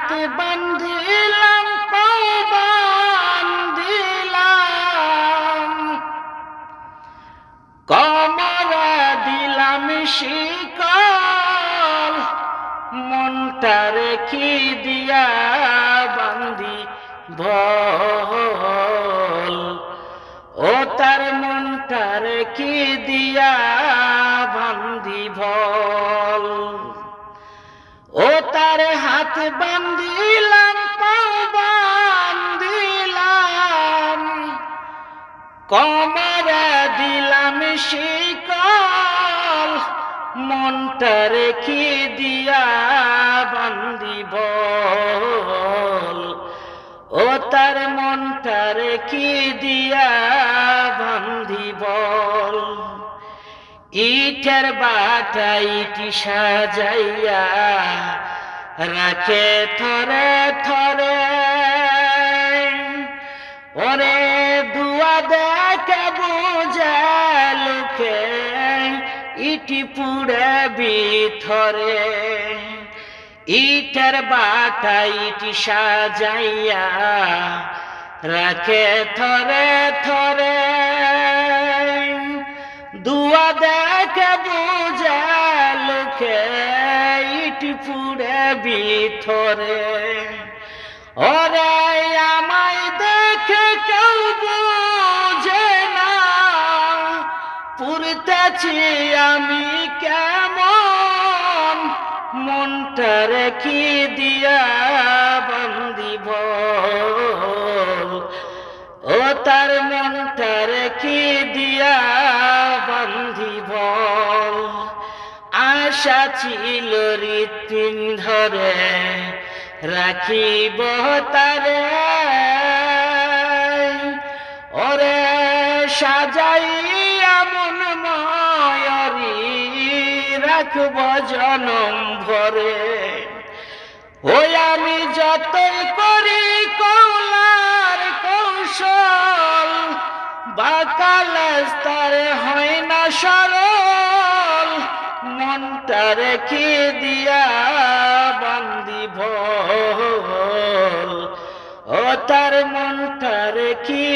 হাত বান্ধিলাম, পাও বান্ধিলাম। কমরা দিলাম শিকল, মনটা রেখি দিয়া বান্ধি ভল ও তার মনটা রেখি দিয়া হাত বান্ধিলাম, পাও বান্ধিলাম। কমরা দিলাম শিকল, মনটা রেখে দিয়া বান্দিব ও তার মনটা রেখে দিয়া বান্দিব ইটের বাটা ইটি সাজাইয়া রাখে থরে থরে। ওরে দুয়া দেখে বুঝে লোকে, ইটি পুড়ে বিথরে। ইটের বাটা ইটি সাজাইয়া রাখে থরে থরে। দুয়া দেখে বুঝে লোকে ইটি পুড়ে বিথরে। ওরে, আমায় দেখে কেউ বুঝে না। পুরতেছি আমি কেমন? মনটা রেখে দিয়া বন্দিব ও তার মনটা রেখে দিয়া আশা ছিল রীতিন ধরে রাখিব তারে। ওরে সাজাই এমন ময়রি রাখব জনম ভরে। ওই আমি যতই করি কৌলার কৌশল বাকাল তারে হয় না সরল। মনটা কি দিয়া বান্দিব ও তার মন তার রেখে